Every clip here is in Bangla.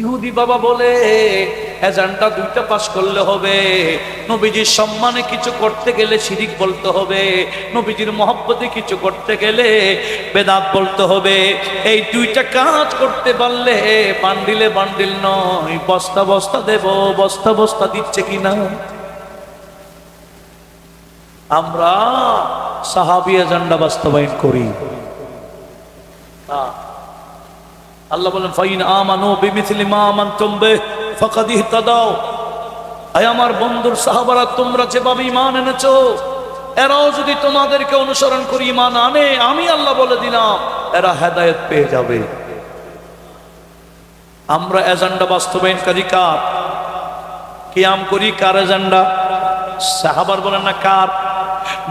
ইহুদি বাবা বলে, এজানটা দুইটা পাস করলে হবে। নবীজির সম্মানে কিছু করতে গেলে শিরিক বলতে হবে। নবীজির মহব্বতে কিছু করতে গেলে বেদাত বলতে হবে। এই দুইটা কাজ করতে পারলে বান্ডিলে বান্ডিল নয়, বস্তা বস্তা দেব, বস্তা বস্তা দিচ্ছে কিনা? আমরা সাহাবি এজান্ডা বাস্তবায়ন করি। আল্লাহ বলেন, ফাইন আমানো বিমিথিলি মা আমানতুম বে ফাকাদ ইহতাদাও আয় আমার বন্ধুর সাহাবারা, তোমরা যেভাবে ঈমান এনেছো, এরাও যদি তোমাদেরকে অনুসরণ করি ঈমান আনে, আমি আল্লাহ বলে দিলাম, এরা হেদায়েত পেয়ে যাবে। আমরা এজেন্ডা বাস্তবায়নকারী কার? কিয়াম করি কার এজেন্ডা? সাহাবার বলেন না কার?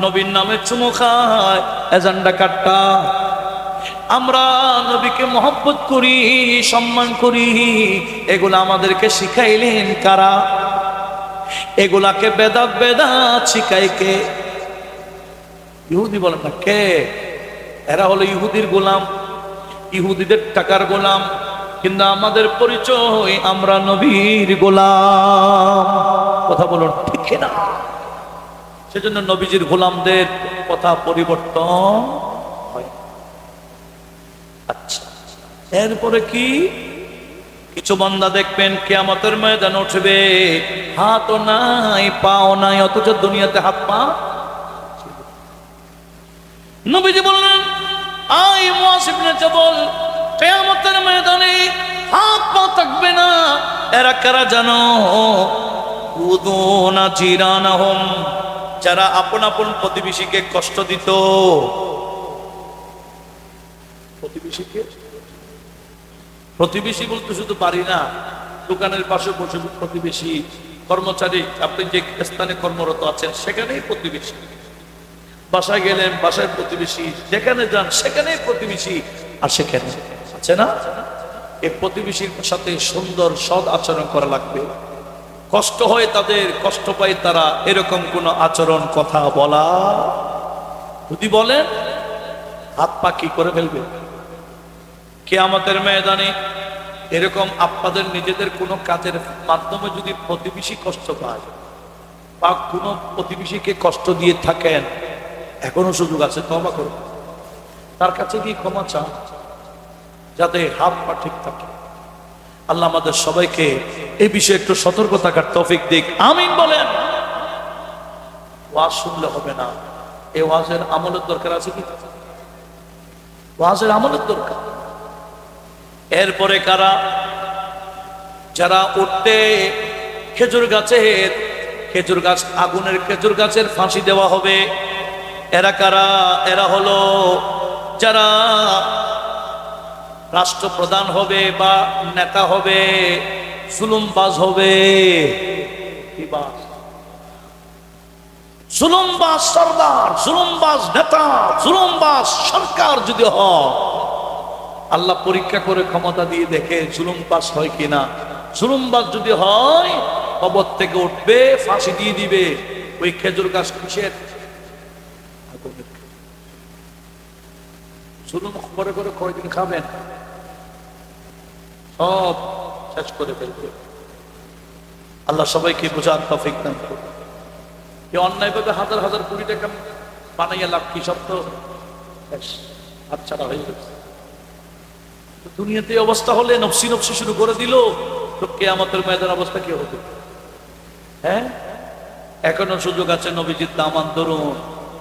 নবীর নামে চুমো খায়, এজেন্ডা কারটা? আমরা নবীকে মহব্বত করি, সম্মান করি। এগুলো আমাদেরকে শিখাইলেন কারা? এগুলাকে বেদাত বেদাত শিখাই কে? ইহুদি বলেন না, কে? এরা হলো ইহুদির গোলাম, ইহুদিদের টাকার গোলাম। কিন্তু আমাদের পরিচয়, আমরা নবীর গোলাম। কথা বলুন, ঠিক না সেজন্য নবীজির গোলামদের কথা পরিবর্তন আচ্ছা। এরপরে কি? কিছু বান্দা দেখবেন কেয়ামতের ময়দান উঠবে। হাতও নাই, পাও নাই, অথচ দুনিয়াতে হাত পা নবীজি বললেন আই মুয়াসিবনে জবল, কেয়ামতের ময়দানে হাত পা থাকবে না। এরা কারা জানো? উদুনা জিরানাহম, যারা আপন আপন প্রতিবেশীকে কষ্ট দিত। প্রতিবেশীকে? প্রতিবেশী বলতে শুধু পারি না, দোকানের পাশে বসে প্রতিবেশী, কর্মচারী, আপনি যে স্থানে কর্মরত আছেন, সেখানেই প্রতিবেশী। বাসায় গেলেন, বাসায় প্রতিবেশী, যেখানে যান, সেখানেই প্রতিবেশী, আর সেখানে আছে না? প্রতিবেশীর সাথে সুন্দর সৎ আচরণ করা লাগবে। কষ্ট হয় তাদের, কষ্ট পায় তারা, এরকম কোনো আচরণ কথা বলা। যদি বলেন, হাত পা কি করে ফেলবে? কেয়ামতের ময়দানে এরকম আপনাদের নিজেদের কোনো কাজের মাধ্যমে যদি প্রতিবেশী কষ্ট পায় বা কোনো প্রতিবেশীকে কষ্ট দিয়ে থাকেন, এখনও সুযোগ আছে ক্ষমা করুন। তার কাছে গিয়ে ক্ষমা চান, যাতে হাত পা ঠিক থাকে। আল্লাহ আমাদের সবাইকে এই বিষয়ে একটু সতর্ক থাকার তফিক দিক। আমিন বলেন। ওয়াজ শুনলে হবে না। এ ওয়াজের আমলের দরকার আছে কি? ওয়াজের আমলের দরকার। এরপরে কারা? যারা উঠতে খেজুর গাছের খেজুর গাছ, আগুনের খেজুর গাছের ফাঁসি দেওয়া হবে। এরা কারা? এরা হলো যারা রাষ্ট্রপ্রধান হবে বা নেতা হবে, জুলুমবাজ হবে? জুলুমবাজ সর্দার জুলুমবাজ নেতা, জুলুমবাজ সরকার যদি হয় আল্লাহ পরীক্ষা করে ক্ষমতা দিয়ে দেখে জুলুম পাস হয় কিনা। জুলুমবাজ যদি হয়, কবর থেকে উঠবে, ফাঁসি দিয়ে দিবে। ওই খেজুর গাছ কিসের? জুলুম করে করে কয়দিন খাবেন? সব শেষ করে ফেলবে। আল্লাহ সবাইকে বোঝার তফিক দান করবে যে অন্যায়ভাবে হাজার হাজার কোটি টাকা বানাইয়া লাভ কি সব তো? শেষ হাতছাড়া হয়ে তো দুনিয়াতে অবস্থা হলে নফসি নফসি শুরু করে দিল, তো কেয়ামতের ময়দান অবস্থা কি হবে? হ্যাঁ? এখনও সুযোগ আছে নবীজির দামান ধরুন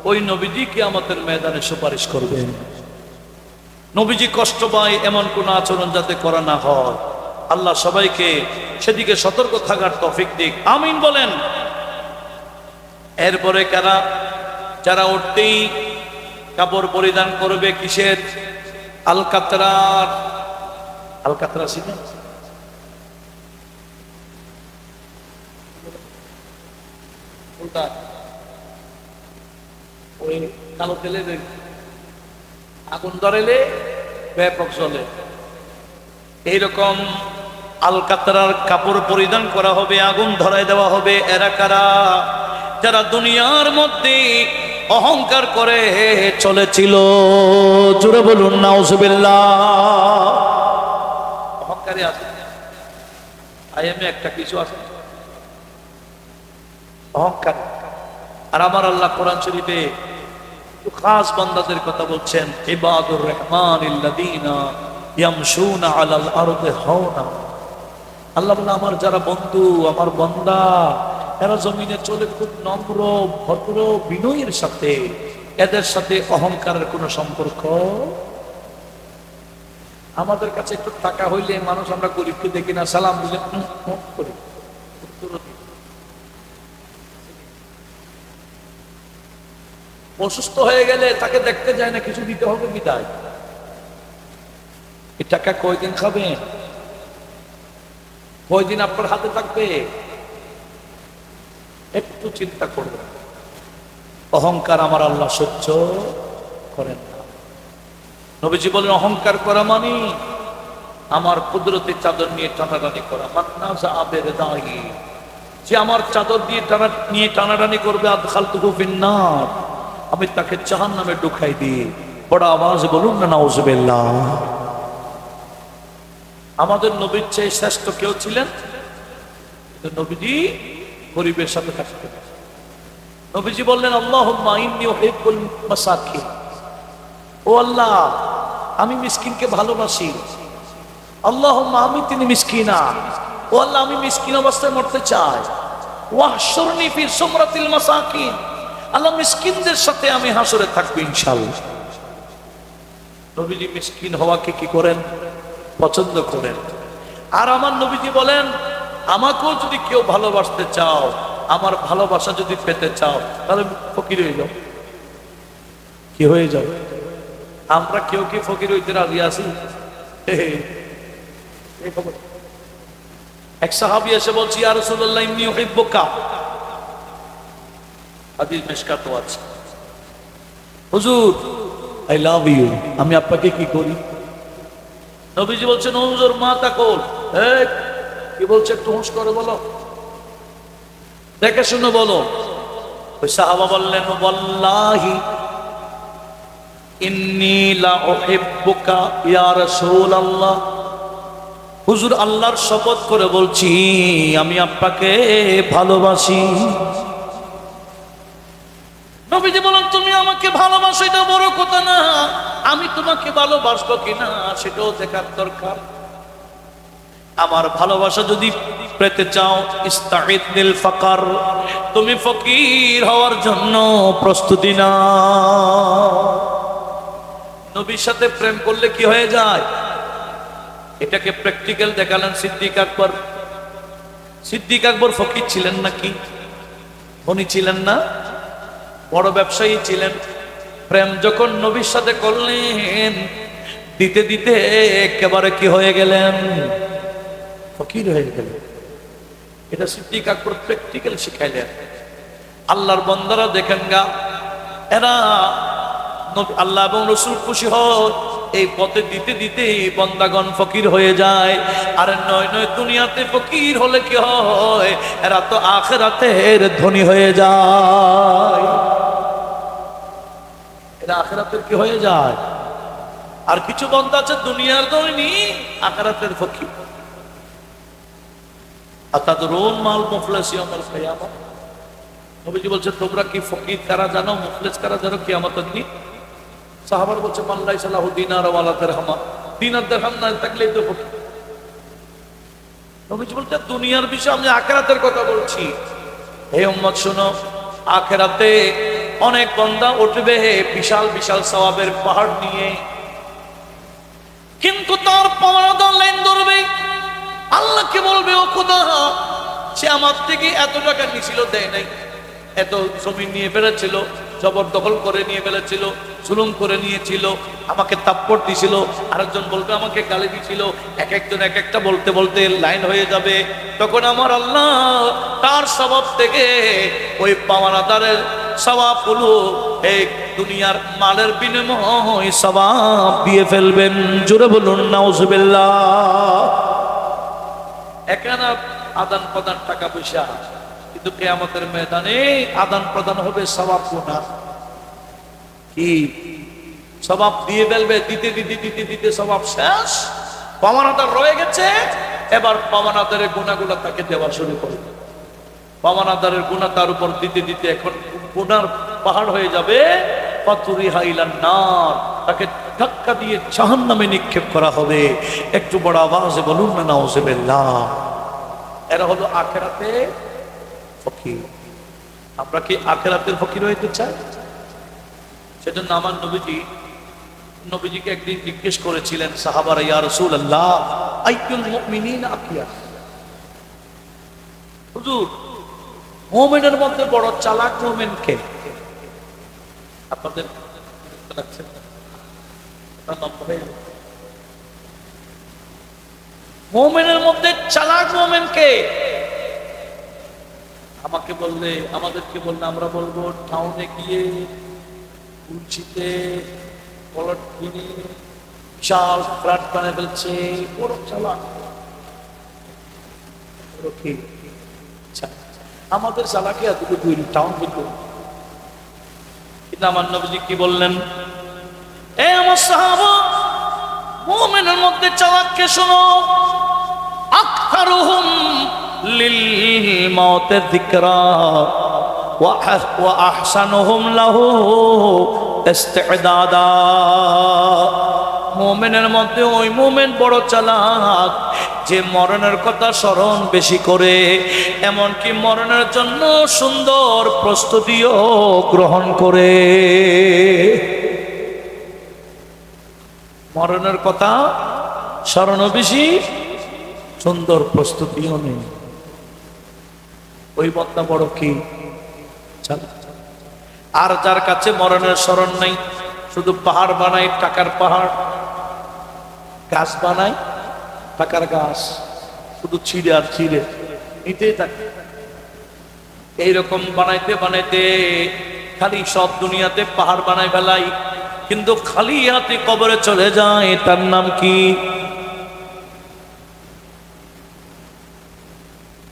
ওই নবীজি কেয়ামতের ময়দানে সুপারিশ করবেন নবীজি কষ্ট পায় এমন কোন আচরণ যাতে করা না হয়। আল্লাহ সবাইকে সেদিকে সতর্ক থাকার তফিক দিক। আমিন বলেন। এরপরে কারা? যারা উঠতেই কাপড় পরিধান করবে কিসের? আলকাতরার। আলকাতরা ছিল। ওই কালো আগুন ধরেলে ব্যাপক চলে এইরকম আলকাতরার কাপড় পরিধান করা হবে, আগুন ধরায় দেওয়া হবে এরা কারা? যারা দুনিয়ার মধ্যে অহংকার করে চলেছিল। জুড়ে বলুন, নাউজুবিল্লাহ। অহংকারী আছে আইএমএ একটা কিছু আছে? অহংকার। আর আমার আল্লাহ কোরআন শরীফে খাস বান্দাদের কথা বলছেন, ইবাদুর রহমান ইল্লাদিনা ইয়ামশুনা আলাল আরদে হাওনা। আল্লাহ বলে, আমার যারা বন্ধু, আমার বন্দা, এরা জমিনে চলে খুব নম্র, ভদ্র, বিনয়ের সাথে, এদের সাথে অহংকারের কোনো সম্পর্ক আমাদের কাছে একটু টাকা হইলে মানুষ আমরা গরিবকে দেখি না, সালাম দিলে করি। অসুস্থ হয়ে গেলে তাকে দেখতে যায় না, কিছু দিতে হবে বিদায়। এই টাকা কয়দিন খাবেন কয়দিন আপনার হাতে থাকবে? একটু চিন্তা করবে অহংকার আমার আল্লাহ সহ্য করেন না। নবীজি বলেন, অহংকার করা মানে আমার কুদরতি চাদর নিয়ে টানাটানি করা। মান্না আবের দাহি যে আমার চাদর দিয়ে টানা নিয়ে টানাটানি করবে আদ খালতু ফিন্নার। আমি তাকে জাহান নামে ঢুকাই দিই বড় আওয়াজ বলুন না, নাউজুবিল্লাহ। আমাদের নবীর চেয়ে শ্রেষ্ঠ কেউ ছিলেন? নবীজি গরিবের সাথে থাকতে নবীজি বললেন আল্লাহ ও আল্লাহ আমি মিসকিনকে ভালোবাসি। আল্লাহ আমি তিনি মিসকিনা। ও আল্লাহ, আমি মিসকিন অবস্থায় মরতে চাই। আল্লাহ সাথে আমি থাকব নবীজি কি করেন? পছন্দ করেন। আর আমার নবীজি বলেন, আমাকেও যদি কেউ ভালোবাসতে চাও, আমার ভালোবাসা যদি পেতে চাও, তাহলে ফকির হয়ে যাও। কি হয়ে যাও আমরা কেউ কি ফকির হইতে রাজি আছি? এক সাহাবি এসে বলছি আর রসুল্লাহ হাদিস মেশকাত আছে। হুজুর আই লাভ ইউ আমি আপনাকে কি করি? নবীজি বলছেন, হুজুর মা তাকল কি বলছে একটু হুঁশ করে বলো। দেখে শুনে বলো। ওই সাহাবা বললেন, ওয়াল্লাহি হুজুর, আল্লাহর শপথ করে বলছি, আমি আপনাকে ভালোবাসি। নবীজি বলেন, তুমি আমাকে ভালোবাসো, এটা বড় কথা না। আমি তোমাকে ভালোবাসবো কিনা, সেটাও দেখার দরকার। আমার ভালোবাসা যদি পেতে চাও ফাকার। তুমি ফকির হওয়ার জন্য প্রস্তুতি না নবীর সাথে প্রেম করলে কি হয়ে যায়? এটাকে প্র্যাকটিক্যাল দেখালেন সিদ্দিক আকবর। সিদ্দিক আকবর ফকির ছিলেন নাকি? উনি ছিলেন না? বড় ব্যবসায়ী ছিলেন। প্রেম যখন নবীর সাথে করলেন, দিতে দিতে একেবারে কি হয়ে গেলেন? ফকির হয়ে গেলেন। এটা সিদ্দিক আকবর প্র্যাকটিক্যাল শিখাইলেন। আল্লাহর বন্দারা দেখেন গা, এরা আল্লাহ এবং রসুল খুশি হয় এই পথে দিতে দিতে বন্দাগণ ফকির হয়ে যায়। আর নয় নয় দুনিয়াতে ফকির হলে কি হয়? এরা তো আখেরাতে আখেরাতের ধনী হয়ে যায়। এরা আখেরাতের কি হয়ে যায়? আর কিছু বন্ধ আছে দুনিয়ার ধনী আখেরাতের ফকির। আতাদরুন মাল মুফলিস ইয়াউমাল কিয়ামah নবীজি বলছে, তোমরা কি ফকির কারা জানো? মুফলিস কারা জানো? কিয়ামতের দিন। সাহাবার বলছে মাল্লাই সালাহু দিনার ওয়ালা দিরহামা। দিনার দিরহাম না থাকলেই তো নবীজি বলছে, দুনিয়ার বিষয়ে আমি আখেরাতের কথা বলছি। হে উম্মত, শোনো, আখেরাতে অনেক বন্দা উঠবে হে বিশাল বিশাল সওয়াবের পাহাড় নিয়ে। কিন্তু তার পাওয়ার লাইন ধরবে। আল্লাহকে বলবে, ও খোদা, সে আমার থেকে এত টাকা নিছিল, দেয় নাই। এত জমি নিয়ে ফেলেছিল জবরদখল করে নিয়ে ফেলেছিল জুলুম করে নিয়েছিল, আমাকে তাপ্পর দিছিল, আরেকজন বলবে আমাকে গালি দিছিল এক একজন এক একটা বলতে বলতে লাইন হয়ে যাবে। তখন আমার আল্লাহ তার স্বভাব থেকে ওই পাওয়ানাদারের স্বভাব হলো এই দুনিয়ার মালের বিনিময় স্বভাব দিয়ে ফেলবেন। জোরে বলুন, নাউজুবিল্লাহ। এখানে আদান প্রদান টাকা পয়সা কিন্তু কেয়ামতের ময়দানে আদান প্রদান হবে স্বভাব গুণা। কি? স্বভাব দিয়ে ফেলবে, দিতে দিতে দিতে দিতে স্বভাব শেষ। পাওয়ানাদার রয়ে গেছে, এবার পাওয়ানাদারের গুণাগুলো তাকে দেওয়া শুরু করে পাওয়ানাদারের গুণা তার উপর দিতে দিতে এখন গুনার পাহাড় হয়ে যাবে। পাতুরি হাইলান নার, তাকে ধাক্কা দিয়ে জাহান নামে নিক্ষেপ করা হবে। একটু বড় আওয়াজে বলুন না, নাউজেবিল্লাহ। এরা হলো আখেরাতে ফকির। আমরা কি আখেরাতের ফকির হইতে চাই? সেজন্য আমার নবীজি, নবীজিকে একদিন জিজ্ঞেস করেছিলেন, সাহাবারা, ইয়া রাসূল আল্লাহ আইয়ুল মুমিনিন আকিয়া? হুজুর, মুমিনের মধ্যে বড় চালাক মুমিন কে? আপনাদের। মুমিনের মধ্যে চালাক মুমিন কে? আমাকে বললে আমাদেরকে বললে আমরা বলব টাউনে গিয়ে কুলচিতে পলট কিনে বানিয়ে ফেলছে। বড় চালাক। কি? আচ্ছা, আমাদের চালাকি এতটুকু দুই টাউন কিন্তু কিন্তু আমার কি বললেন? এ আমার সাহাবা মুমিনের মধ্যে চালাককে শোনো। আকথারুহুম আহ- ওয়া আহসানুহুম লাহু ইস্তিদাদা। মুমিনের মধ্যে ওই মুমিন বড় চালাক, যে মরণের কথা স্মরণ বেশি করে, এমনকি মরণের জন্য সুন্দর প্রস্তুতিও গ্রহণ করে। মরণের কথা স্মরণ বেশি, সুন্দর প্রস্তুতিও নেই। ওই বদনা বড় কি? আর যার কাছে মরণের স্মরণ নাই, শুধু পাহাড় বানাই টাকার পাহাড়, গাছ বানাই টাকার গাছ, শুধু ছিঁড়ে আর ছিঁড়ে নিতেই থাকে। এইরকম বানাইতে বানাইতে খালি সব দুনিয়াতে পাহাড় বানাই ফেলাই, কিন্তু খালি হাতে কবরে চলে যায়, তার নাম কি?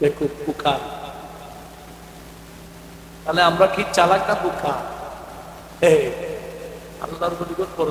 দেখো বুকা তাহলে আমরা কি চালাক না বুকা আল্লাহর নিকট বড়।